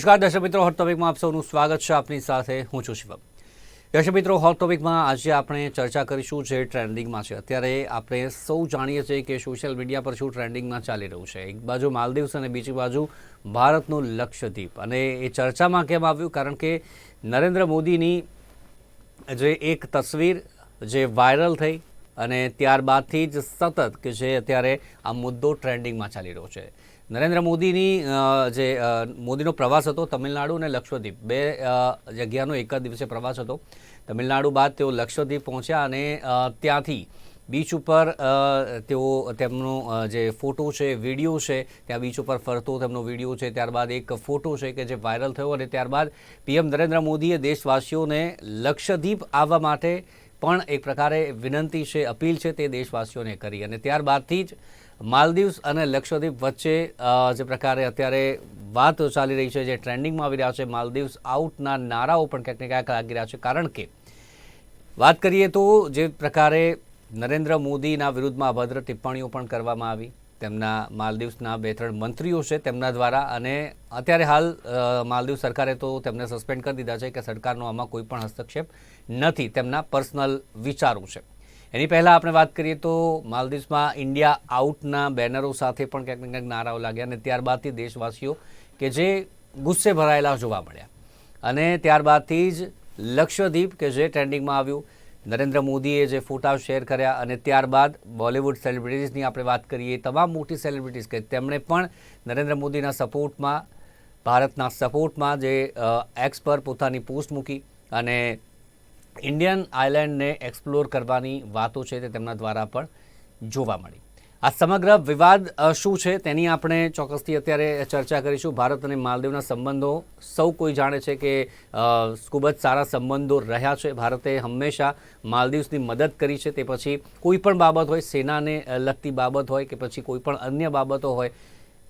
નમસ્કાર, દર્શક મિત્રો. હોટ ટોપિકમાં આપ સૌનું સ્વાગત છે. આપની સાથે હું છું શિવમ. દર્શક મિત્રો હોટ ટોપિકમાં આજે આપણે ચર્ચા કરીશું જે ટ્રેન્ડિંગમાં છે. અત્યારે આપણે સૌ જાણીએ છીએ કે સોશિયલ મીડિયા પર શું ટ્રેન્ડિંગમાં ચાલી રહ્યું છે. એક બાજુ માલદીવ્સ અને બીજી બાજુ ભારતનું લક્ષદ્વીપ. અને એ ચર્ચામાં કેમ આવ્યું? કારણ કે નરેન્દ્ર મોદીની જે એક તસવીર જે વાયરલ થઈ અને ત્યારબાદથી જ સતત કે જે અત્યારે આ મુદ્દો ટ્રેન્ડિંગમાં ચાલી રહ્યો છે. નરેન્દ્ર મોદીની જે મોદીનો પ્રવાસ હતો તમિલનાડુ અને લક્ષદ્વીપ. બે જગ્યાનો એક જ દિવસે પ્રવાસ હતો. તમિલનાડુ બાદ તેઓ લક્ષદ્વીપ પહોંચ્યા અને ત્યાંથી બીચ ઉપર તેઓ તેમનો જે ફોટો છે, વીડિયો છે, ત્યાં બીચ ઉપર ફરતો તેમનો વીડિયો છે, ત્યારબાદ એક ફોટો છે કે જે વાયરલ થયો અને ત્યારબાદ પીએમ નરેન્દ્ર મોદીએ દેશવાસીઓને લક્ષદ્વીપ આવવા માટે પણ એક પ્રકારે વિનંતી છે, અપીલ છે તે દેશવાસીઓને કરી. અને ત્યારબાદથી જ માલદીવ્સ અને લક્ષદ્વીપ વચ્ચે જે પ્રકારે અત્યારે વાત ચાલી રહી છે, જે ટ્રેન્ડિંગમાં આવી રહ્યા છે, માલદીવ્સ આઉટના નારાઓ પણ ક્યાંક ને ક્યાંક લાગી રહ્યા છે. કારણ કે, વાત કરીએ તો જે પ્રકારે નરેન્દ્ર મોદીના વિરુદ્ધમાં અભદ્ર ટિપ્પણીઓ પણ કરવામાં આવી. તેમના માલદીવ્સના બે ત્રણ મંત્રીઓ છે તેમના દ્વારા અને અત્યારે હાલ માલદીવ સરકારે તો તેમને સસ્પેન્ડ કરી દીધા છે કે સરકારનો આમાં કોઈ પણ હસ્તક્ષેપ નથી. તેમના પર્સનલ વિચારો છે. એની પહેલાં આપણે વાત કરીએ તો માલદીવ્સમાં ઇન્ડિયા આઉટના બેનરો સાથે પણ ક્યાંક ને ક્યાંક નારાઓ લાગ્યા અને ત્યારબાદથી દેશવાસીઓ કે જે ગુસ્સે ભરાયેલા જોવા મળ્યા. અને ત્યારબાદથી જ લક્ષદ્વીપ કે જે ટ્રેન્ડિંગમાં આવ્યું, નરેન્દ્ર મોદીએ જે ફોટા શેર કર્યા અને ત્યારબાદ બોલિવૂડ સેલિબ્રિટીઝની આપણે વાત કરીએ, તમામ મોટી સેલિબ્રિટીઝ કે તેમણે પણ નરેન્દ્ર મોદીના સપોર્ટમાં, ભારતના સપોર્ટમાં જે એક્સ પર પોતાની પોસ્ટ મૂકી અને ઇન્ડિયન આઇલેન્ડને એક્સપ્લોર કરવાની વાતો છે તે તેમના દ્વારા પણ જોવા મળી. આ સમગ્ર વિવાદ શું છે તેની આપણે ચોક્કસથી અત્યારે ચર્ચા કરીશું. ભારત અને માલદીવના સંબંધો, સૌ કોઈ જાણે છે કે ખૂબ જ સારા સંબંધો રહ્યા છે. ભારતે હંમેશા માલદીવ્સની મદદ કરી છે. તે પછી કોઈ પણ બાબત હોય, સેનાને લગતી બાબત હોય કે પછી કોઈ પણ અન્ય બાબતો હોય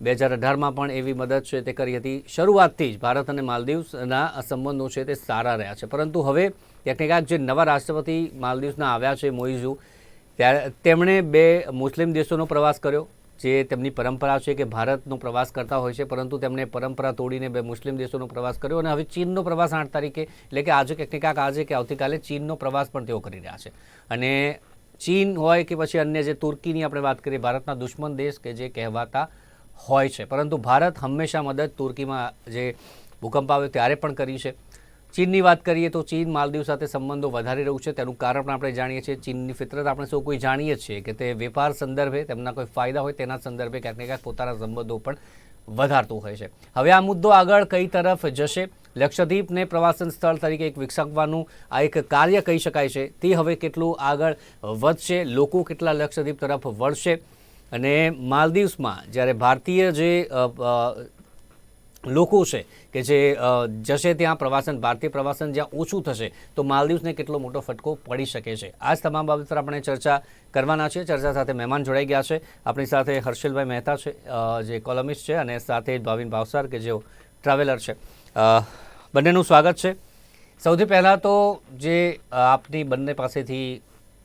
બે હજાર અઢારમાં પણ એવી મદદ છે તે કરી હતી. શરૂઆતથી જ ભારત અને માલદીવ્સના સંબંધો છે તે સારા રહ્યા છે. પરંતુ હવે ક્યાંક ક્યાંક જે નવા રાષ્ટ્રપતિ માલદીવ્સના આવ્યા છે મોઇઝુ ત્યારે તેમણે બે મુસ્લિમ દેશોનો પ્રવાસ કર્યો, જે તેમની પરંપરા છે કે ભારતનો પ્રવાસ કરતા હોય છે, પરંતુ તેમણે પરંપરા તોડીને બે મુસ્લિમ દેશોનો પ્રવાસ કર્યો અને હવે ચીનનો પ્રવાસ આઠ તારીખે, એટલે કે આજે ક્યાંક ક્યાંક આજે કે આવતીકાલે ચીનનો પ્રવાસ પણ તેઓ કરી રહ્યા છે. અને ચીન હોય કે પછી અન્ય જે તુર્કીની આપણે વાત કરીએ, ભારતના દુશ્મન દેશ કે જે કહેવાતા હોય છે. પરંતુ ભારત હંમેશા મદદ તુર્કીમાં જે ભૂકંપ આવ્યો ત્યારે પણ કરી છે. ચીનની વાત કરીએ તો ચીન માલદીવ સાથે સંબંધો વધારી રહ્યું છે. તેનું કારણ પણ આપણે જાણીએ છીએ. ચીનની ફિતરત આપણે સૌ કોઈ જાણીએ છીએ કે તે વેપાર સંદર્ભે તેમના કોઈ ફાયદા હોય તેના સંદર્ભે ક્યાંક ને ક્યાંક પોતાના સંબંધો પણ વધારતું હોય છે. હવે આ મુદ્દો આગળ કઈ તરફ જશે? લક્ષદ્વીપને પ્રવાસન સ્થળ તરીકે એક વિકસાવવાનું આ એક કાર્ય કહી શકાય છે. તે હવે કેટલું આગળ વધશે? લોકો કેટલા લક્ષદ્વીપ તરફ વળશે? અને માલદીવ્સમાં જ્યારે ભારતીય જે લોકો છે કે જે જશે ત્યાં પ્રવાસન, ભારતીય પ્રવાસન જ્યાં ઓછું થશે, તો માલદીવ્સને કેટલો મોટો ફટકો પડી શકે છે. આ જ તમામ બાબત પર આપણે ચર્ચા કરવાના છે ચર્ચા સાથે મહેમાન જોડાઈ ગયા છે. આપણી સાથે હર્ષિલભાઈ મહેતા છે જે કોલમિસ્ટ છે અને સાથે ભાવિન ભાવસાર કે જેઓ ટ્રાવેલર છે. બંનેનું સ્વાગત છે. સૌથી પહેલાં તો જે આપની બંને પાસેથી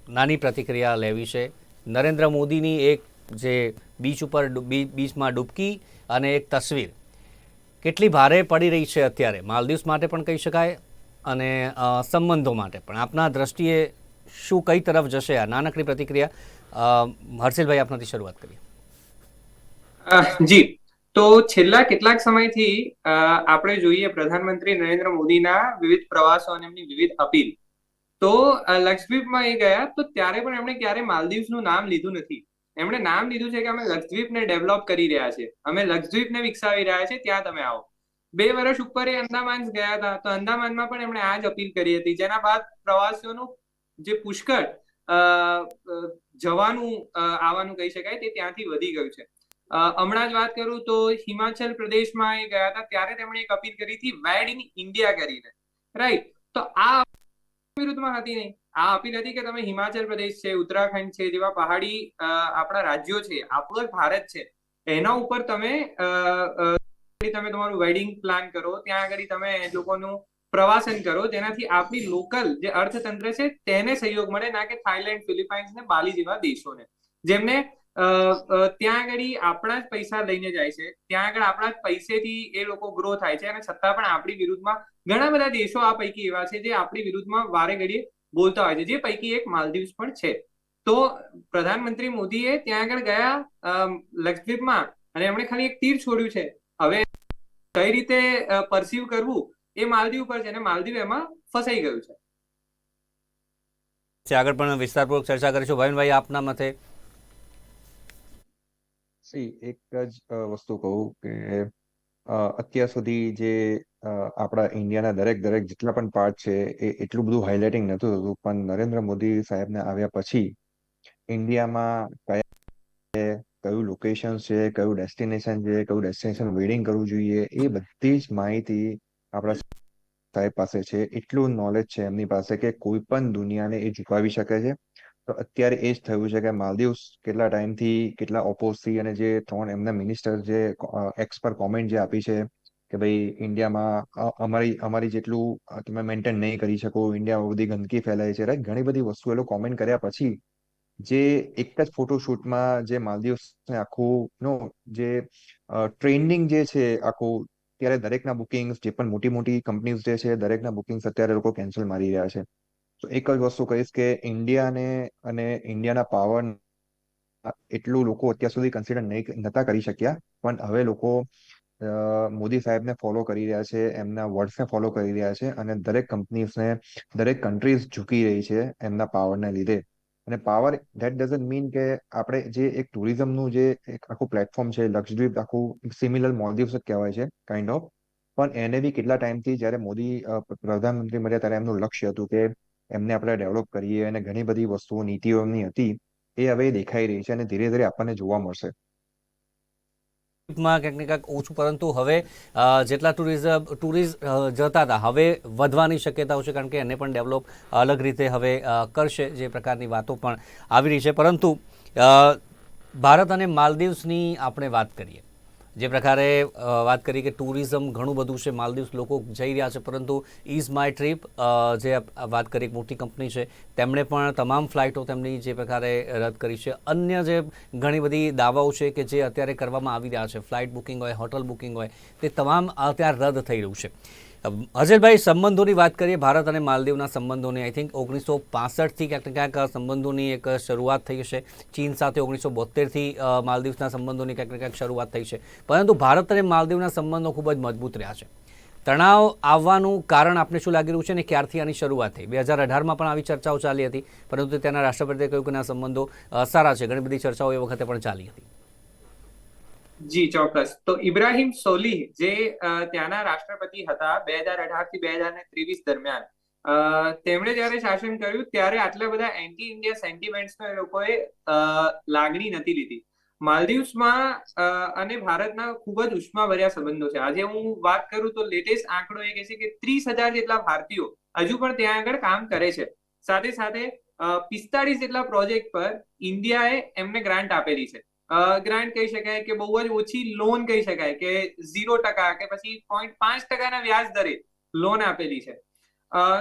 નાની પ્રતિક્રિયા લેવી છે. નરેન્દ્ર મોદીની એક જે બીચ ઉપર બીચમાં ડૂબકી અને એક તસવીર. કેટલી ભારે પડી રહી છે અત્યારે. માલદીવ્સ માટે પણ કહી શકાય અને સંબંધો માટે પણ. આપના દ્રષ્ટિએ શું કઈ તરફ જશે આ નાનકડી પ્રતિક્રિયા? હર્ષિલભાઈ, આપનાથી શરૂઆત કરીએ. જી. તો છેલ્લા કેટલાક સમયથી આપણે જોઈએ પ્રધાનમંત્રી નરેન્દ્ર મોદીના વિવિધ પ્રવાસો અને એમની વિવિધ અપીલ. તો લક્ષદ્વીપમાં એ ગયા તો ત્યારે પણ એમણે ક્યારે માલદીવ્સનું નામ લીધું નથી. એમણે નામ લીધું છે કે અમે લક્ષદ્વીપને ડેવલપ કરી રહ્યા છે. અમે લક્ષદ્વીપને વિકસાવી રહ્યા છે, ત્યાં તમે આવો. બે વર્ષ ઉપર એ અંદામાન ગયા હતા. તો અંદામાનમાં પણ એમણે આ જ અપીલ કરી હતી. જેના બાદ પ્રવાસીઓનું જે પુષ્કળ જવાનું આવવાનું કહી શકાય તે ત્યાંથી વધી ગયું છે. હમણાં જ વાત કરું તો હિમાચલ પ્રદેશમાં એ ગયા હતા. ત્યારે તેમણે એક અપીલ કરી હતી વેડ ઇન ઇન્ડિયા કરીને. રાઈટ તો આ વિરુદ્ધમાં હતી નહીં. આ અપીલ હતી કે તમે હિમાચલ પ્રદેશ છે, ઉત્તરાખંડ છે, જેવા પહાડી આપણા રાજ્યો છે આપણો ભારત છે. એના ઉપર તમે તમે તમારું વેડિંગ પ્લાન કરો, ત્યાં આગળ તમે લોકોનું પ્રવાસન કરો, જેનાથી આપણી લોકલ જે અર્થતંત્ર છે, તેને સહયોગ મળે, ના કે થાઈલેન્ડ, ફિલિપાઇન્સ ને બાલી જેવા દેશોને. જેમને ત્યાં આગળ આપણા જ પૈસા લઈને જાય છે, ત્યાં આગળ આપણા જ પૈસેથી એ લોકો ગ્રો થાય છે, અને છતાં પણ આપણી વિરુદ્ધમાં ઘણા બધા દેશો આ પૈકી એવા છે, જે આપણી વિરુદ્ધમાં વારે ઘડીએ બોલતા હોય છે. જે પૈકી એક માલદીવ્સ પણ છે. તો પ્રધાનમંત્રી મોદીએ ત્યાં આગળ ગયા લક્ષદ્વીપમાં અને એમણે ખાલી એક તીર છોડ્યું છે. હવે કઈ રીતે પરસીવ કરવું એ માલદીવ પર છે અને માલદીવ એમાં ફસાઈ ગયું છે. છે આગળ પણ વિસ્તારપૂર્વક ચર્ચા કરીશું. ભાવિનભાઈ આપના મતે? સી એક જ વસ્તુ કહું કે અ, અત્યાર સુધી જે આપણા ઇન્ડિયાના દરેક દરેક જેટલા પણ પાર્ટ છે, એ એટલું બધું હાઇલાઇટિંગ નહોતું થતું. પણ નરેન્દ્ર મોદી સાહેબને આવ્યા પછી ઇન્ડિયામાં કયા કયું લોકેશન છે, કયું ડેસ્ટિનેશન છે, કયું ડેસ્ટિનેશન વેડિંગ કરવું જોઈએ, એ બધી જ માહિતી આપણા સાહેબ પાસે છે. એટલું નોલેજ છે એમની પાસે કે કોઈ પણ દુનિયાને એ ઝુકાવી શકે છે. તો અત્યારે એ જ થયું છે કે માલદીવ્સ કેટલા ટાઈમથી કેટલા ઓપોઝથી અને જે ત્રણ એમના મિનિસ્ટર જે એક્સ પર કોમેન્ટ જે આપી છે કે ભાઈ ઇન્ડિયામાં અમારી અમારી જેટલું તમે મેન્ટેન નહીં કરી શકો ઇન્ડિયામાં બધી ગંદકી ફેલાય છે રાઈટ ઘણી બધી વસ્તુ એ લોકો કોમેન્ટ કર્યા પછી જે એક જ ફોટોશૂટમાં જે માલદીવ્સને આખું નો જે ટ્રેન્ડિંગ જે છે આખું, ત્યારે દરેકના બુકિંગ્સ જે પણ મોટી મોટી કંપનીઝ જે છે, દરેકના બુકિંગ્સ અત્યારે લોકો કેન્સલ મારી રહ્યા છે. તો એક જ વસ્તુ કહીશ કે ઇન્ડિયાને અને ઇન્ડિયાના પાવર એટલું લોકો અત્યાર સુધી કન્સિડર નહીં, નતા કરી શક્યા, પણ હવે લોકો મોદી સાહેબને ફોલો કરી રહ્યા છે, એમના વર્ડ્સને ફોલો કરી રહ્યા છે અને દરેક કંપનીઝને દરેક કન્ટ્રીઝ ઝૂકી રહી છે એમના પાવરને લીધે. અને પાવર ધેટ ડઝન્ટ મીન કે આપણે જે એક ટુરિઝમનું જે એક આખું પ્લેટફોર્મ છે લક્ષદ્વીપ આખું સિમિલર મોલદીવ્સ જ કહેવાય છે કાઇન્ડ ઓફ પણ એને બી કેટલા ટાઈમથી જ્યારે મોદી પ્રધાનમંત્રી મળ્યા ત્યારે એમનું લક્ષ્ય હતું કે એમને આપણે ડેવલપ કરીએ અને ઘણી બધી વસ્તુઓ નીતિઓ એમની હતી, એ હવે દેખાઈ રહી છે અને ધીરે ધીરે આપણને જોવા મળશે. માં ક્યાંક ને ક્યાંક ઓછું, પરંતુ હવે જેટલા ટુરિઝમ ટુરિસ્ટ જતા હતા, હવે વધવાની શક્યતાઓ છે, કારણ કે એને પણ ડેવલપ અલગ રીતે હવે કરશે જે પ્રકારની વાતો પણ આવી રહી છે. પરંતુ ભારત અને માલદીવ્સની આપણે વાત કરીએ. જે પ્રકારે વાત કરી કે ટુરિઝમ ઘણું બધું છે, માલદીવ્સ લોકો જઈ રહ્યા છે, પરંતુ ઇઝ માય ટ્રીપ જે વાત કરી મોટી કંપની છે, તેમણે પણ તમામ ફ્લાઇટો તેમની જે પ્રકારે રદ કરી છે. અન્ય જે ઘણી બધી દાવાઓ છે કે જે અત્યારે કરવામાં આવી રહ્યા છે, ફ્લાઇટ બુકિંગ હોય, હોટલ બુકિંગ હોય, તે તમામ અત્યારે રદ થઈ રહ્યું છે. અજયભાઈ સંબંધોની વાત કરીએ, ભારત અને માલદીવના સંબંધોની. આઈ થિંક ઓગણીસો પાસઠથી ક્યાંક ક્યાંક સંબંધોની એક શરૂઆત થઈ છે ચીન સાથે ઓગણીસો બોતેરથી માલદીવના સંબંધોની ક્યાંક ક્યાંક શરૂઆત થઈ છે. પરંતુ ભારત અને માલદીવના સંબંધો ખૂબ જ મજબૂત રહ્યા છે. તણાવ આવવાનું કારણ આપને શું લાગી રહ્યું છે ને ક્યારથી આની શરૂઆત થઈ? બે હજાર અઢારમાં પણ આવી ચર્ચાઓ ચાલી હતી, પરંતુ તેના રાષ્ટ્રપતિએ કહ્યું કે ના સંબંધો સારા છે. ઘણી બધી ચર્ચાઓ એ વખતે પણ ચાલી હતી. જી, ચોક્કસ. તો ઇબ્રાહિમ સોલીહ, જે ત્યાંના રાષ્ટ્રપતિ હતા, બે હજાર અઢારથી બે હજાર ત્રેવીસ દરમિયાન તેમણે જ્યારે શાસન કર્યું, ત્યારે આટલા બધા એન્ટી ઇન્ડિયા સેન્ટિમેન્ટ્સનો એ લોકોએ લાગણી નથી લીધી. માલદીવ્સમાં અને ભારતના ખૂબ જ ઉષ્માભર્યા સંબંધો છે. આજે હું વાત કરું તો લેટેસ્ટ આંકડો એ કહે છે કે ત્રીસ હજાર જેટલા ભારતીયો હજુ પણ ત્યાં આગળ કામ કરે છે. સાથે સાથે પિસ્તાળીસ જેટલા પ્રોજેક્ટ પર ઇન્ડિયાએ એમને ગ્રાન્ટ આપેલી છે. ગ્રાન્ટ કહી શકાય કે બહુ જ ઓછી લોન કહી શકાય કે ઝીરો ટકા કે પછી પોઈન્ટ પાંચ ટકાના વ્યાજ દરે લોન આપેલી છે.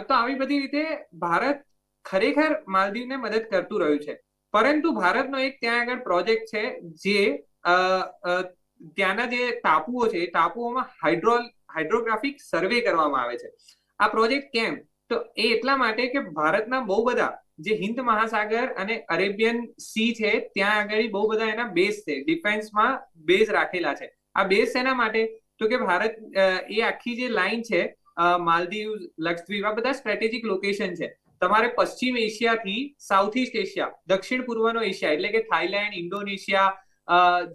તો આવી બધી રીતે ભારત ખરેખર માલદીવને મદદ કરતું રહ્યું છે. પરંતુ ભારતનો એક ત્યાં આગળ પ્રોજેક્ટ છે જે ત્યાંના જે ટાપુઓ છે એ ટાપુઓમાં હાઇડ્રો હાઇડ્રોગ્રાફિક સર્વે કરવામાં આવે છે. આ પ્રોજેક્ટ કેમ? તો એ એટલા માટે કે ભારતના બહુ બધા જે હિન્દ મહાસાગર અને અરેબિયન સી છે, ત્યાં આગળ બહુ બધા એના બેઝ છે. ડિફેન્સમાં બેઝ રાખેલા છે. આ બેઝ શેના માટે? તો કે ભારત એ આખી જે લાઈન છે માલદીવ લક્ષદ્વીપ, આ બધા સ્ટ્રેટેજિક લોકેશન છે. તમારે પશ્ચિમ એશિયાથી સાઉથ ઇસ્ટ એશિયા દક્ષિણ પૂર્વનો એશિયા, એટલે કે થાઈલેન્ડ ઇન્ડોનેશિયા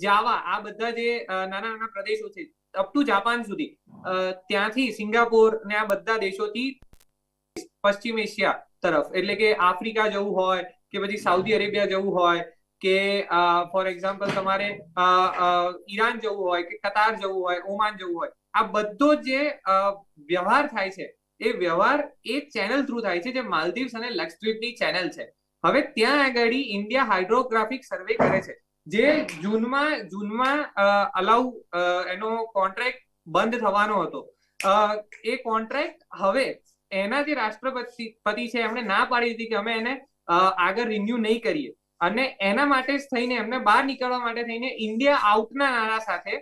જાવા, આ બધા જે નાના નાના પ્રદેશો છે અપ ટુ જાપાન સુધી. ત્યાંથી સિંગાપોર ને આ બધા દેશોથી પશ્ચિમ એશિયા તરફ. એટલે કે આફ્રિકા જવું હોય કે પછી સાઉદી અરેબિયા જવું હોય કે ફોર એક્ઝામ્પલ તમારે ઈરાન જવું હોય કે કતાર જવું હોય, ઓમાન જવું હોય, આ બધો જે વ્યવહાર થાય છે, એ વ્યવહાર એક ચેનલ થ્રુ થાય છે, જે માલદીવ્સ અને લક્ષદ્વીપની ચેનલ છે. હવે ત્યાં આગળ ઇન્ડિયા હાઇડ્રોગ્રાફિક સર્વે કરે છે, જે જૂનમાં જૂનમાં અલાઉ એનો કોન્ટ્રાક્ટ બંધ થવાનો હતો. એ કોન્ટ્રાક્ટ હવે એના જે રાષ્ટ્રપતિ, પતિ છે, એમણે ના પાડી દીધી કે અમે એને આગળ રિન્યુ નહીં કરીએ. અને એના માટે જ થઈને, એમને બહાર નીકળવા માટે થઈને ઇન્ડિયા આઉટના નારા સાથે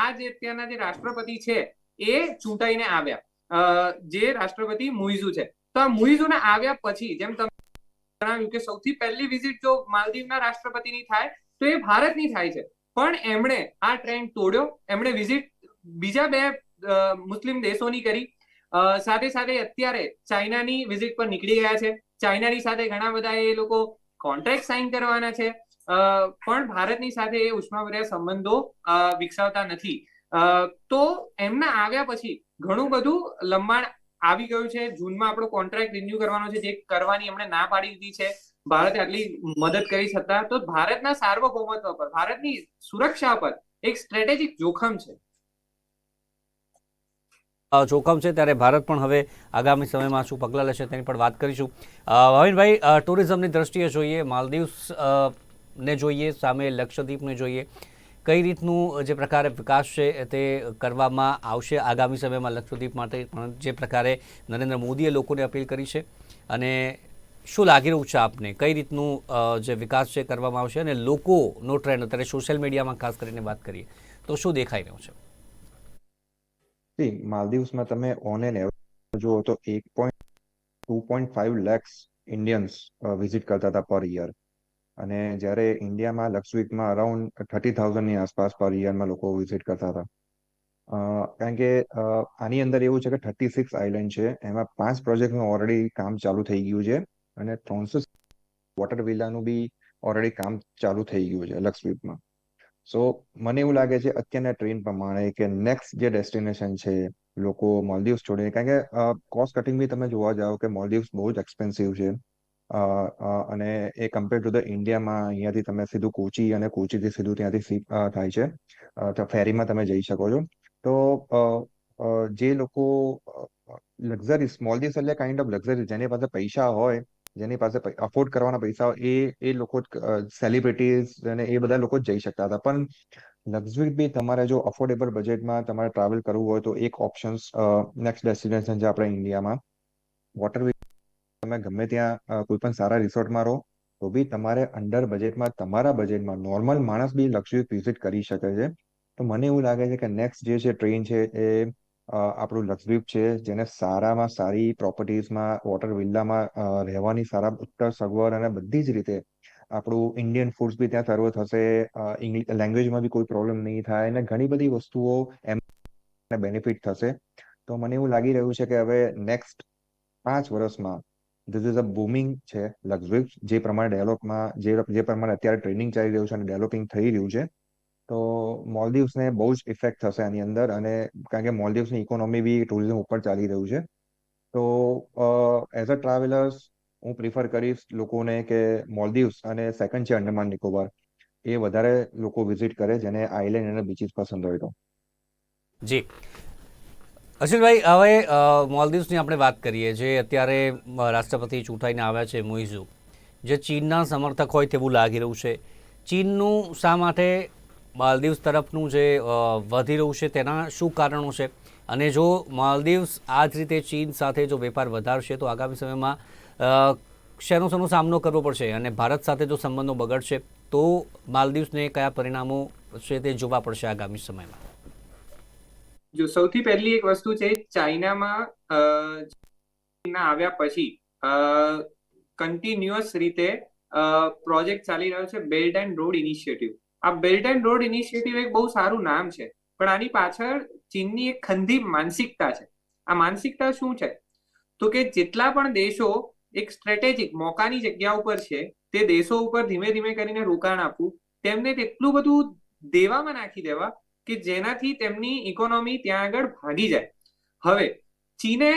આ જે અત્યારના જે રાષ્ટ્રપતિ છે, એ ચૂંટાઈને આવ્યા. જે રાષ્ટ્રપતિ મુઇઝુ છે. તો આ મુઇઝુને આવ્યા પછી, જેમ તમે જણાવ્યું કે સૌથી પહેલી વિઝિટ જો માલદીવના રાષ્ટ્રપતિની થાય, તો એ ભારતની થાય છે. પણ એમણે આ ટ્રેન્ડ તોડ્યો. એમણે વિઝિટ બીજા બે મુસ્લિમ દેશોની કરી. સાથે સાથે અત્યારે ચાઇનાની વિઝિટ પર નીકળી ગયા છે. ચાઇનાની સાથે ઘણા બધા એ લોકો કોન્ટ્રાક્ટ સાઇન કરવાના છે. પણ ભારતની સાથે એ ઉષ્માભર્યા સંબંધો વિકસાવતા નથી. તો એમના આવ્યા પછી ઘણું બધું લંબાણ આવી ગયું છે. જૂનમાં આપણો કોન્ટ્રાક્ટ રિન્યુ કરવાનો છે. જે કરવાની એમણે ના પાડી દીધી છે. ભારતે આટલી મદદ કરી છતાં તો ભારતના સાર્વભૌમત્વ પર, ભારતની સુરક્ષા પર એક સ્ટ્રેટેજિક જોખમ છે. જોખમ છે, ત્યારે ભારત પણ હવે આગામી સમયમાં શું પગલાં લેશે તેની પણ વાત કરીશું. ભાવિનભાઈ ટુરિઝમની દ્રષ્ટિએ જોઈએ, માલદીવ્સ ને જોઈએ, સામે લક્ષદ્વીપને જોઈએ, કઈ રીતનું જે પ્રકારે વિકાસ છે તે કરવામાં આવશે આગામી સમયમાં લક્ષદ્વીપ માટે, પણ જે પ્રકારે નરેન્દ્ર મોદીએ લોકોને અપીલ કરી છે અને શું લાગી રહ્યું છે આપને? કઈ રીતનું જે વિકાસ છે કરવામાં આવશે અને લોકોનો ટ્રેન્ડ અત્યારે સોશિયલ મીડિયામાં ખાસ કરીને વાત કરીએ, તો શું દેખાઈ રહ્યું છે? See, માલદીવ્સમાં તમે ઓન એન એવરેજ જુઓ તો એક point two point five lakhs Indians visit કરતા હતા પર યર અને જ્યારે ઇન્ડિયામાં લક્ષદ્વીપમાં અરાઉન્ડ થર્ટી થાઉઝન્ડની આસપાસ પર યરમાં લોકો વિઝિટ કરતા હતા. કારણ કે આની અંદર એવું છે કે થર્ટી સિક્સ આઇલેન્ડ છે એમાં પાંચ પ્રોજેક્ટનું ઓલરેડી કામ ચાલુ થઈ ગયું છે અને ત્રણસો વોટર વિલાનું બી ઓલરેડી કામ ચાલુ થઈ ગયું છે લક્ષદ્વીપમાં સો મને એવું લાગે છે, અત્યારના ટ્રેન્ડ પ્રમાણે કે નેક્સ્ટ જે ડેસ્ટિનેશન છે, લોકો મોલ્દીવ્સ છોડીને કારણ કે કોસ્ટ કટિંગ બી તમે જોવા જાઓ કે મોલ્દીવ્સ બહુ જ એક્સપેન્સિવ છે. અને એ કમ્પેર ટુ ધ ઇન્ડિયામાં અહીંયાથી તમે સીધું કોચી અને કોચીથી સીધું ત્યાંથી થાય છે. ફેરીમાં તમે જઈ શકો છો. તો જે લોકો લક્ઝરીસ મોલ્દીવ્સ એટલે કાઇન્ડ ઓફ લક્ઝરી જેની પાસે પૈસા હોય જેની પાસે અફોર્ડ કરવાના પૈસા એ એ લોકો સેલિબ્રિટીઝ અને એ બધા લોકો જઈ શકતા હતા. પણ લક્ઝરી બી તમારે જો અફોર્ડેબલ બજેટમાં તમારે ટ્રાવેલ કરવું હોય તો એક ઓપ્શન્સ નેક્સ્ટ ડેસ્ટિનેશન છે આપણે ઇન્ડિયામાં. વોટર તમે ગમે ત્યાં કોઈ પણ સારા રિસોર્ટમાં રહો, તો બી તમારે અંડર બજેટમાં તમારા બજેટમાં નોર્મલ માણસ બી લક્ઝરી વિઝિટ કરી શકે છે. તો મને એવું લાગે છે કે નેક્સ્ટ જે છે ટ્રેન છે એ આપણું લક્ષદ્વીપ છે, જેને સારામાં સારી પ્રોપર્ટીઝમાં, વોટર વિલ્લામાં રહેવાની સારા ઉત્તર સગવડ અને બધી જ રીતે આપણું ઇન્ડિયન ફૂડ્સ બી ત્યાં સર્વ થશે લેંગ્વેજમાં બી કોઈ પ્રોબ્લેમ નહીં થાય અને ઘણી બધી વસ્તુઓ એમ બેનિફિટ થશે. તો મને એવું લાગી રહ્યું છે કે હવે નેક્સ્ટ પાંચ વર્ષમાં ધીસ ઇઝ અ બુમિંગ છે લક્ઝરીપ જે પ્રમાણે ડેવલપમાં જે પ્રમાણે અત્યારે ટ્રેનિંગ ચાલી રહ્યું છે અને ડેવલપિંગ થઈ રહ્યું છે. તો મોલદીવ્સને બહુ જ ઇફેક્ટ થશે આની અંદર અને કારણ કે મોલદીવ્સની ઇકોનોમી બી ટુરિઝમ ઉપર ચાલી રહ્યું છે. તો એઝ અ ટ્રાવેલર્સ હું પ્રિફર કરીશ લોકોને કે મોલદીવ્સ અને સેકન્ડ છે અંડમાન નિકોબાર. એ વધારે લોકો વિઝિટ કરે જેને આઇલેન્ડ અને બીચીસ પસંદ હોય તો. જી. અશિલભાઈ હવે મોલદીવ્સની આપણે વાત કરીએ જે અત્યારે રાષ્ટ્રપતિ ચૂંટાઈને આવ્યા છે મુઇઝુ જે ચીનના સમર્થક હોય તેવું લાગી રહ્યું છે. ચીનનું શા માટે માલદીવ્સ તરફનું જે વધી રહ્યું છે તેના શું કારણો છે? અને જો માલદીવ્સ આ જ રીતે ચીન સાથે જો વેપાર વધારશે તો આગામી સમયમાં શેનો શેનો સામનો કરવો પડશે અને ભારત સાથે જો સંબંધો બગડશે તો માલદીવ્સને કયા પરિણામો છે તે જોવા પડશે આગામી સમયમાં? જો સૌથી પહેલી એક વસ્તુ છે, ચાઇનામાં આવ્યા પછી કન્ટિન્યુઅસ રીતે પ્રોજેક્ટ ચાલી રહ્યો છે બેલ્ટ એન્ડ રોડ ઇનિશિયેટિવ આ બેલ્ટ એન્ડ રોડ ઇનિશિયેટિવ એક બહુ સારું નામ છે, પણ આની પાછળ ચીનની એક ખંધી માનસિકતા છે. આ માનસિકતા શું છે? તો કે જેટલા પણ દેશો એક સ્ટ્રેટેજિક મોકાની જગ્યા ઉપર છે, તે દેશો ઉપર ધીમે ધીમે કરીને રોકાણ આપવું, તેમને તેટલું બધું દેવામાં નાખી દેવા કે જેનાથી તેમની ઇકોનોમી ત્યાં આગળ ભાગી જાય. હવે, ચીને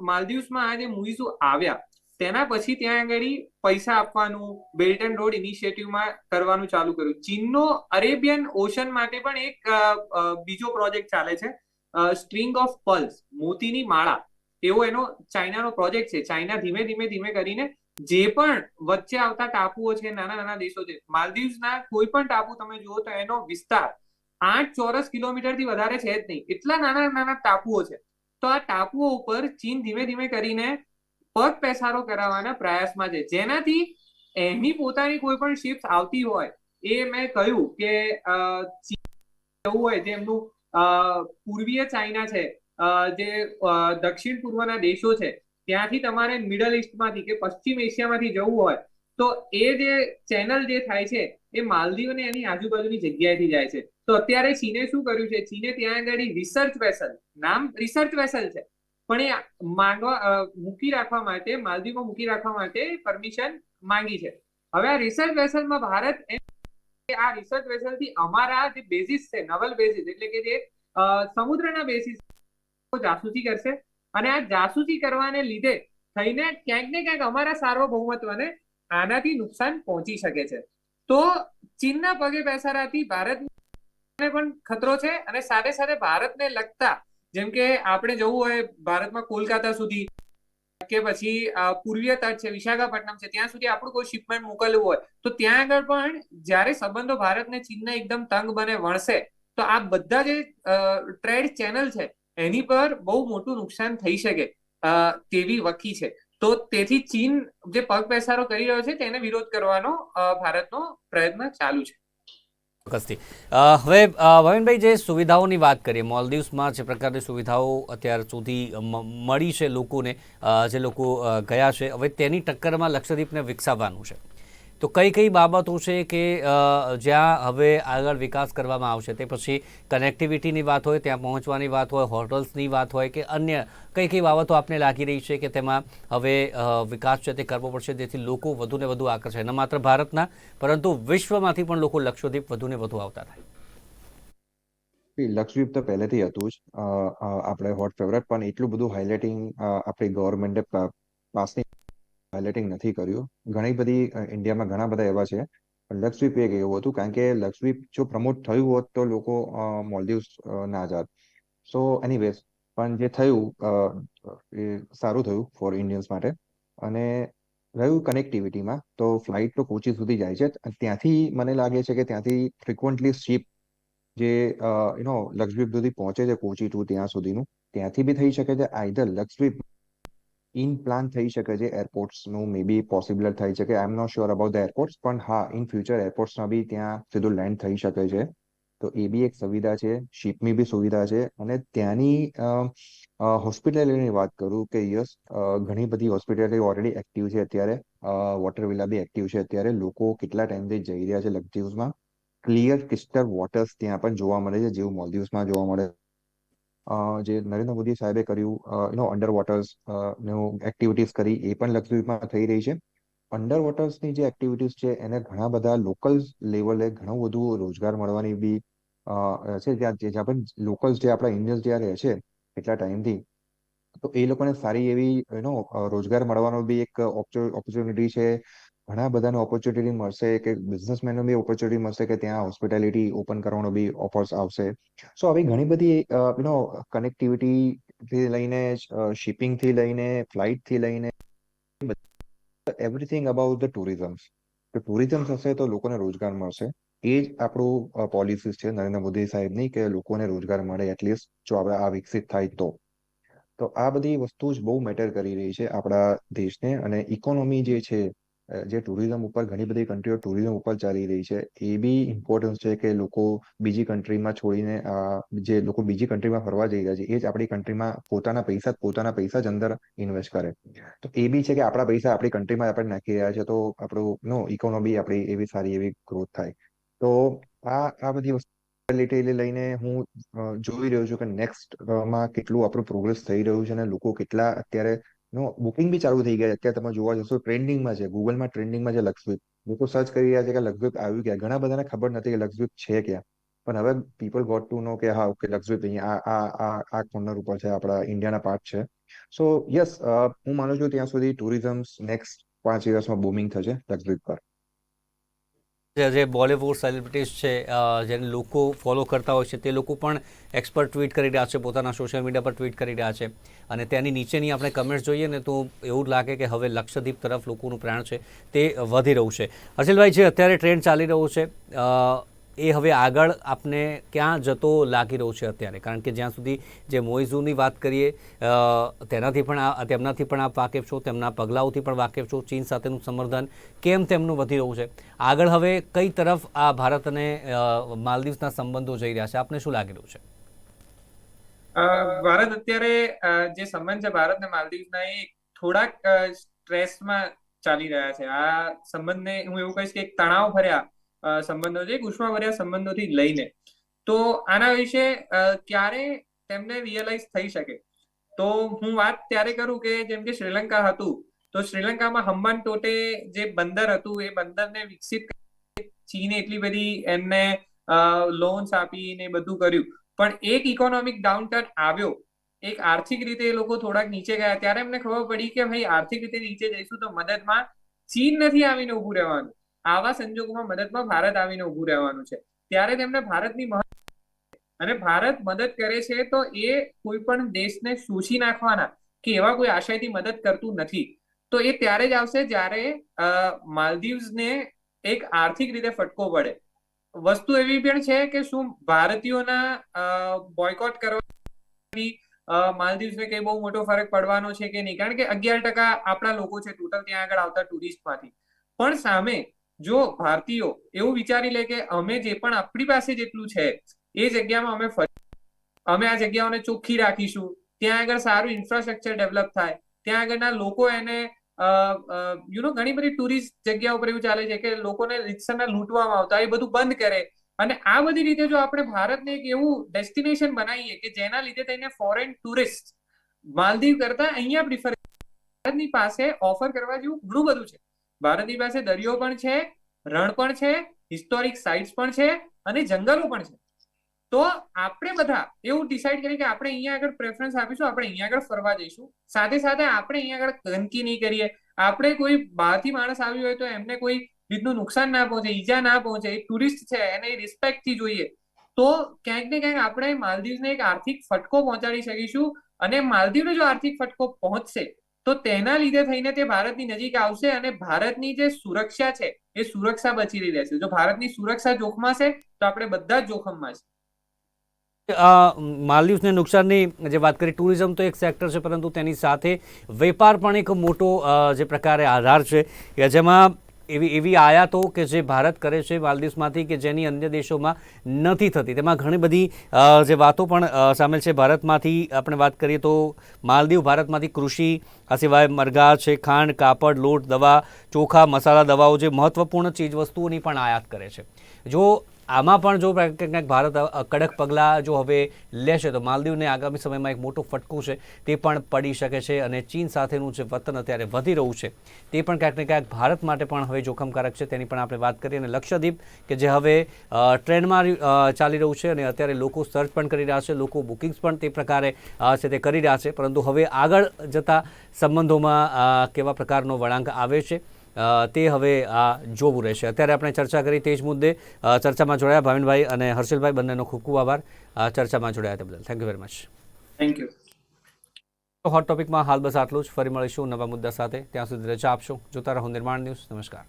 માલદીવ્સમાં આ જે મુઇઝુ આવ્યા. તેના પછી ત્યાં આગળ પૈસા આપવાનું બેલ્ટ એન્ડ રોડ ઇનિશિયેટિવમાં કરવાનું ચાલુ કર્યું. ચીનનો અરેબિયન ઓશન માટે પણ એક બીજો પ્રોજેક્ટ ચાલે છે. સ્ટ્રિંગ ઓફ પલ્સ મોતીની માળા. એવો એનો ચાઇનાનો પ્રોજેક્ટ છે. ચાઇના ધીમે ધીમે ધીમે કરીને જે પણ વચ્ચે આવતા ટાપુઓ છે, નાના નાના દેશો છે, માલદીવ્સના કોઈ પણ ટાપુ તમે જુઓ તો એનો વિસ્તાર આઠ ચોરસ કિલોમીટરથી વધારે છે જ નહીં. એટલા નાના નાના ટાપુઓ છે. તો આ ટાપુઓ ઉપર ચીન ધીમે ધીમે કરીને પગ પેસારો કરાવવાના પ્રયાસમાં છે. જેનાથી એની પોતાની કોઈ પણ શિફ્ટ આવતી હોય એ મેં કહ્યું કે જવું હોય જેમનું પૂર્વીય ચાઇના છે જે દક્ષિણ પૂર્વના દેશો છે, ત્યાંથી તમારે મિડલ ઇસ્ટમાંથી કે પશ્ચિમ એશિયામાંથી જવું હોય, તો એ જે ચેનલ જે થાય છે, એ માલદીવ અને એની આજુબાજુની જગ્યાએથી જાય છે. તો અત્યારે ચીને શું કર્યું છે? ચીને ત્યાં આગળ રિસર્ચ વેસલ નામ રિસર્ચ વેસલ છે. પણ એ માંગવા મૂકી રાખવા માટે માલદીવમાં મૂકી રાખવા માટે પરમિશન માંગી છે. હવે આ રિસર્ચ વેસલમાં ભારત આ રિસર્ચ વેસલથી અમારા જે બેઝિસ છે નવલ બેઝિસ એટલે કે જે સમુદ્રના બેઝિસ જાસૂસી કરશે. અને આ જાસૂસી કરવાને લીધે થઈને ક્યાંક ને ક્યાંક અમારા સાર્વભૌમત્વને આનાથી નુકસાન પહોંચી શકે છે. તો ચીનના પગે બેસારાથી ભારતને પણ ખતરો છે અને સાથે સાથે ભારતને લગતા જેમ કે આપણે જવું હોય ભારતમાં કોલકાતા સુધી કે પછી પૂર્વીય તટ છે, વિશાખાપટ્ટનમ છે, ત્યાં સુધી આપણું કોઈ શિપમેન્ટ મોકલવું હોય. તો ત્યાં આગળ પણ જ્યારે સંબંધો ભારત ને ચીનના એકદમ તંગ બને વણશે તો આ બધા જે ટ્રેડ ચેનલ છે, એની પર બહુ મોટું નુકસાન થઈ શકે તેવી વકી છે. તો તેથી ચીન જે પગ પેસારો કરી રહ્યો છે, તેને વિરોધ કરવાનો ભારતનો પ્રયત્ન ચાલુ છે. ચોક્કસથી હવે ભવિનભાઈ જે સુવિધાઓની વાત કરીએ મોલદીવ્સમાં જે પ્રકારની સુવિધાઓ અત્યાર સુધી મળી છે લોકોને જે લોકો ગયા છે, હવે તેની ટક્કરમાં લક્ષદ્વીપને વિકસાવવાનું છે. તો કઈ કઈ બાબતો છે કે જ્યાં હવે આગળ વિકાસ કરવામાં આવશે? તે પછી કનેક્ટિવિટીની વાત હોય, ત્યાં પહોંચવાની વાત હોય હોટલ્સની વાત હોય કે અન્ય કઈ કઈ બાબતો આપને લાગી રહી છે કે તેમાં હવે વિકાસ છે તે કરવો પડશે જેથી લોકો વધુને વધુ આકર્ષે? ન માત્ર ભારતના, પરંતુ વિશ્વમાંથી પણ લોકો લક્ષદ્વીપ વધુને વધુ આવતા થાય. લક્ષદ્વીપ તો પહેલેથી હતું જ. આપણે હોટ ફેવરેટ પણ એટલું બધું હાઇલાઇટિંગ આપણી ગવર્મેન્ટે પાસની હાઇલાઇટિંગ નથી કર્યું. ઘણી બધી ઇન્ડિયામાં ઘણા બધા એવા છે. પણ લક્ષદ્વીપ એક એવું હતું કારણ કે લક્ષદ્વીપ જો પ્રમોટ થયું હોત તો લોકો અ, ના જાત. સો એનીવેઝ પણ જે થયું એ સારું થયું ફોર ઇન્ડિયન્સ માટે. અને રહ્યું કનેક્ટિવિટીમાં તો ફ્લાઇટ તો કોચી સુધી જાય છે. ત્યાંથી મને લાગે છે કે ત્યાંથી ફ્રિકવન્ટલી શિપ જે યુ નો લક્ષદ્વીપ સુધી પહોંચે છે કોચી ટુ ત્યાં સુધીનું ત્યાંથી બી થઈ શકે છે. આઈધર લક્ષદ્વીપ ઇન પ્લાન થઈ શકે છે એરપોર્ટ્સનું મે બી પોસિબલ થઈ શકે. I am not sure about the airports પણ હા ઇન ફ્યુચર એરપોર્ટ્સમાં બી ત્યાં સીધું લેન્ડ થઈ શકે છે. તો એ બી એક સુવિધા છે શિપની બી સુવિધા છે. અને ત્યાંની હોસ્પિટાલિટીની વાત કરું કે યસ ઘણી બધી હોસ્પિટલ ઓલરેડી એક્ટિવ છે અત્યારે. વોટર વિલા બી એક્ટિવ છે અત્યારે. લોકો કેટલા ટાઈમથી જઈ રહ્યા છે લક્ષદ્વીપમાં ક્લિયર ક્રિસ્ટલ વોટર્સ ત્યાં પણ જોવા મળે છે જેવું મોલ્દીવ્સમાં જોવા મળે અ, જે નરેન્દ્ર મોદી સાહેબે કર્યું યુનો અંડર વોટર્સનું એક્ટિવિટીઝ કરી, એ પણ લક્ષદ્વીપમાં થઈ રહી છે. અંડર વોટર્સની જે એક્ટિવિટીઝ છે, એને ઘણા બધા લોકલ લેવલે ઘણું બધું રોજગાર મળવાની બી છે જ્યાં જ્યાં પણ લોકલ્સ જે આપણા ઇન્ડિયન્સ જ્યાં રહે છે, એટલા ટાઈમથી, તો એ લોકોને સારી એવી યુનો રોજગાર મળવાનો બી એક ઓપોર્ચ્યુનિટી છે. ઘણા બધાને ઓપોર્ચ્યુનિટી મળશે કે બિઝનેસમેનને બી ઓપોર્ચ્યુનિટી મળશે કે ત્યાં હોસ્પિટાલિટી ઓપન કરવાનો બી ઓફર્સ આવશે. સો આવી ઘણી બધી યુ નો કનેક્ટિવિટી થી લઈને શિપિંગથી લઈને ફ્લાઇટથી લઈને એવરીથિંગ અબાઉટ ધ ટુરિઝમ તો ટુરિઝમ થશે તો લોકોને રોજગાર મળશે. એ જ આપણું પોલિસીસ છે નરેન્દ્ર મોદી સાહેબની કે લોકોને રોજગાર મળે એટલીસ્ટ જો આપણે આ વિકસિત થાય તો. તો આ બધી વસ્તુ જ બહુ મેટર કરી રહી છે આપણા દેશને અને ઇકોનોમી જે છે જે ટુરિઝમ ઉપર ઘણી બધી કન્ટ્રીઓ ટુરિઝમ ઉપર ચાલી રહી છે, એ બી ઇમ્પોર્ટન્સ છે કે લોકો બીજી કન્ટ્રીમાં છોડીને જે લોકો બીજી કન્ટ્રીમાં ફરવા જઈ રહ્યા છે, એ જ આપણી કન્ટ્રીમાં પોતાના પૈસા પોતાના પૈસા જ અંદર ઇન્વેસ્ટ કરે. તો એ બી છે કે આપણા પૈસા આપણી કન્ટ્રીમાં આપણે નાખી રહ્યા છે, તો આપણું નો ઇકોનોમી આપણી એવી સારી એવી ગ્રોથ થાય. તો આ આ બધી વસ્તુ લઈને હું જોઈ રહ્યો છું કે નેક્સ્ટમાં કેટલું આપણું પ્રોગ્રેસ થઈ રહ્યું છે અને લોકો કેટલા અત્યારે નો બુકિંગ બી ચાલુ થઈ ગયા. છે અત્યારે તમે જોવા જશો, ટ્રેન્ડિંગમાં છે. ગૂગલમાં ટ્રેન્ડિંગમાં છે લક્ષદ્વીપ લોકો સર્ચ કરી રહ્યા છે કે લક્ષદ્વીપ આવ્યું ક્યાં ઘણા બધાને ખબર નથી કે લક્ષદ્વીપ છે ક્યાં. પણ હવે પીપલ ગોટ ટુ નો કે હા ઓકે લક્ષદ્વીપ અહીંયા આ આ આ કોર્નર ઉપર છે, આપણા ઇન્ડિયાના પાર્ટ છે. સો યસ હું માનું છું ત્યાં સુધી ટુરિઝમ નેક્સ્ટ પાંચ વર્ષમાં બૂમિંગ થશે લક્ષદ્વીપ પર. જે બોલિવૂડ સેલિબ્રિટીઝ છે જેને લોકો ફોલો કરતા હોય છે, તે લોકો પણ એક્સપર્ટ ટ્વીટ કરી રહ્યા છે, પોતાના સોશિયલ મીડિયા પર ટ્વીટ કરી રહ્યા છે. અને તેની નીચેની આપણે કમેન્ટ્સ જોઈએ ને, તો એવું લાગે કે હવે લક્ષદ્વીપ તરફ લોકોનું પ્રાણ છે, તે વધી રહ્યું છે. અશિલભાઈ જે અત્યારે ટ્રેન્ડ ચાલી રહ્યો છે એ હવે આગળ આપને ક્યાં જતો લાગી રહ્યો છે અત્યારે? કારણ કે જ્યાં સુધી જે મોઇઝુની વાત કરીએ તેનાથી પણ તેમનાથી પણ આપ વાકેફ છો, તેમના પગલાઓથી પણ વાકેફ છો, ચીન સાથેનું સમર્થન કેમ તેમનું વધી રહ્યું છે? આગળ હવે કઈ તરફ આ ભારત અને માલદીવ્સના સંબંધો જઈ રહ્યા છે? આપને શું લાગી રહ્યું છે? ભારત અત્યારે જે સંબંધ છે ભારત અને માલદીવના એ થોડાક સ્ટ્રેસમાં ચાલી રહ્યા છે. આ સંબંધને હું એવું કહીશ કે એક તણાવ ભર્યા સંબંધો છે ઉષ્માભર્યા સંબંધોથી લઈને. તો આના વિશે ક્યારે તેમને રિયલાઇઝ થઈ શકે? તો હું વાત ત્યારે કરું કે જેમ કે શ્રીલંકા હતું, તો શ્રીલંકામાં હમ્બાન ટોટે જે બંદર હતું, એ બંદરને વિકસિત ચીને એટલી બધી એમને લોન્સ આપીને બધું કર્યું. પણ એક ઇકોનોમિક ડાઉનટર્ન આવ્યો. એક આર્થિક રીતે એ લોકો થોડાક નીચે ગયા. ત્યારે એમને ખબર પડી કે, ભાઈ, આર્થિક રીતે નીચે જઈશું તો મદદમાં ચીન નથી આવીને ઊભું રહેવાનું. આવા સંજોગોમાં મદદમાં ભારત આવીને ઊભું રહેવાનું છે. ત્યારે તેમને ભારતની અને ભારત મદદ કરે છે તો એ કોઈ પણ દેશને શોષી નાખવાના કે એવા કોઈ આશયથી મદદ કરતું નથી. તો એ ત્યારે જ આવશે જ્યારે માલદીવ્સને એક આર્થિક રીતે ફટકો પડે. વસ્તુ એવી પણ છે કે શું ભારતીયોના બોયકોટ કરવાની માલદીવ્સને કઈ બહુ મોટો ફરક પડવાનો છે કે નહીં? કારણ કે અગિયાર ટકા આપણા લોકો છે ટોટલ ત્યાં આગળ આવતા ટુરિસ્ટમાંથી પણ સામે જો ભારતીયો એવું વિચારી લે કે અમે જે પણ આપણી પાસે જેટલું છે, એ જગ્યામાં અમે અમે આ જગ્યાઓને ચોખ્ખી રાખીશું. ત્યાં આગળ સારું ઇન્ફ્રાસ્ટ્રક્ચર ડેવલપ થાય. ત્યાં આગળના લોકો એને યુ નો ઘણી બધી ટુરિસ્ટ જગ્યા ઉપર એવું ચાલે છે કે લોકોને રીતસરના લૂંટવામાં આવતા એ બધું બંધ કરે. અને આ બધી રીતે જો આપણે ભારતને એક એવું ડેસ્ટિનેશન બનાવીએ કે જેના લીધે થઈને ફોરેન ટુરિસ્ટ માલદીવ કરતા અહીંયા પ્રિફર ભારતની પાસે ઓફર કરવા જેવું ઘણું બધું છે. ભારતની પાસે દરિયો પણ છે, રણ પણ છે હિસ્ટોરિક સાઇટ્સ પણ છે અને જંગલો પણ છે. તો આપણે બધા એવું ડિસાઈડ કરીએ કે આપણે અહીંયા આગળ પ્રેફરન્સ આપીશું, આપણે અહીંયા આગળ ફરવા જઈશું. સાથે સાથે આપણે અહીંયા આગળ ગંદકી નહીં કરીએ. આપણે કોઈ બહારથી માણસ આવ્યું હોય તો એમને કોઈ રીતનું નુકસાન ના પહોંચે, ઈજા ના પહોંચે, એ ટુરિસ્ટ છે, એને રિસ્પેક્ટથી જોઈએ. તો ક્યાંક ને ક્યાંક આપણે માલદીવને એક આર્થિક ફટકો પહોંચાડી શકીશું અને માલદીવને જો આર્થિક ફટકો પહોંચશે તો તેના લીધે થઈને તે ભારતની નજીક આવશે અને ભારતની જે સુરક્ષા છે, એ સુરક્ષા બચી રહી રહેશે. જો ભારતની સુરક્ષા જોખમમાં છે, તો આપણે બધા જ જોખમમાં છે. માલદીવ્સને નુકસાનની જે વાત કરી, ટુરિઝમ તો એક સેક્ટર છે, પરંતુ તેની સાથે વેપાર પણ એક મોટો જે પ્રકારે આધાર છે. કે જેમાં એવી એવી આયાતો કે જે ભારત કરે છે માલદીવ્સમાંથી કે જેની અન્ય દેશોમાં નથી થતી. તેમાં ઘણી બધી જે વાતો પણ સામેલ છે. ભારતમાંથી આપણે વાત કરીએ તો માલદીવ ભારતમાંથી કૃષિ, આ સિવાય મરઘા છે, ખાંડ, કાપડ, લોટ, દવા, ચોખા, મસાલા, દવાઓ જે મહત્વપૂર્ણ ચીજ વસ્તુઓની પણ આયાત કરે છે. જો આમાં પણ જો ક્યાંક ભારત કડક પગલાં જો હવે લેશે, તો માલદીવને આગામી સમયમાં એક મોટો ફટકો છે. તે પણ પડી શકે છે અને ચીન સાથેનું જે વતન અત્યારે વધી રહ્યું છે, તે પણ ક્યાંક ને ક્યાંક ભારત માટે પણ હવે જોખમકારક છે. તેની પણ આપણે વાત કરીએ અને લક્ષદ્વીપ, કે જે હવે ટ્રેન્ડમાં ચાલી રહ્યું છે અને અત્યારે લોકો સર્ચ પણ કરી રહ્યા છે, લોકો બુકિંગ્સ પણ તે પ્રકારે છે તે કરી રહ્યા છે. પરંતુ હવે આગળ જતા સંબંધોમાં કેવા પ્રકારનો વળાંક આવે છે? તે હવે આ જોવું રહેશે. અત્યારે આપણે ચર્ચા કરી તે જ મુદ્દે ચર્ચામાં જોડાયા ભાવિનભાઈ અને હર્ષિલભાઈ બંનેનો ખૂબ ખૂબ આભાર ચર્ચામાં જોડાયા તે બદલ. Thank you very much thank you hot ટોપિકમાં હાલ બસ આટલું જ. ફરી મળીશું નવા મુદ્દા સાથે. ત્યાં સુધી રજા આપશો. જોતા રહો નિર્માણ ન્યૂઝ. નમસ્કાર.